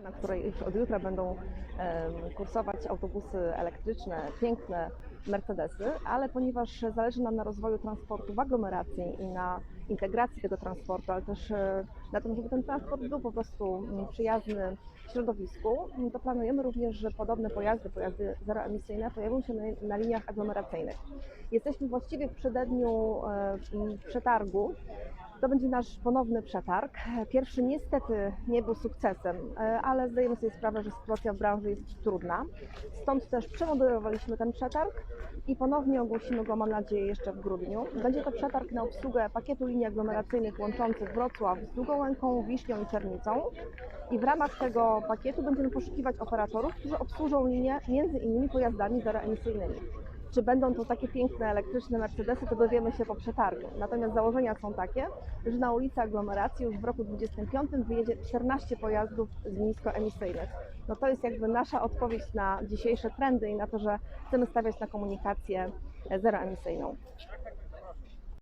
na której już od jutra będą kursować autobusy elektryczne, piękne Mercedesy, ale ponieważ zależy nam na rozwoju transportu w aglomeracji i na integracji tego transportu, ale też e, na tym, żeby ten transport był po prostu mm, przyjazny środowisku, mm, to planujemy również, że podobne pojazdy, pojazdy zeroemisyjne pojawią się na, liniach aglomeracyjnych. Jesteśmy właściwie w przededniu e, przetargu. To będzie nasz ponowny przetarg. Pierwszy niestety nie był sukcesem, e, ale zdajemy sobie sprawę, że sytuacja w branży jest trudna. Stąd też przemodelowaliśmy ten przetarg i ponownie ogłosimy go, mam nadzieję, jeszcze w grudniu. Będzie to przetarg na obsługę pakietu linii aglomeracyjnych łączących Wrocław z Długą Łęką, Wiśnią i Czernicą. I w ramach tego pakietu będziemy poszukiwać operatorów, którzy obsłużą linię między innymi pojazdami zeroemisyjnymi. Czy będą to takie piękne elektryczne Mercedesy, to dowiemy się po przetargu. Natomiast założenia są takie, że na ulicy aglomeracji już w roku 2025 wyjedzie 14 pojazdów z niskoemisyjnych. No to jest jakby nasza odpowiedź na dzisiejsze trendy i na to, że chcemy stawiać na komunikację e, zeroemisyjną.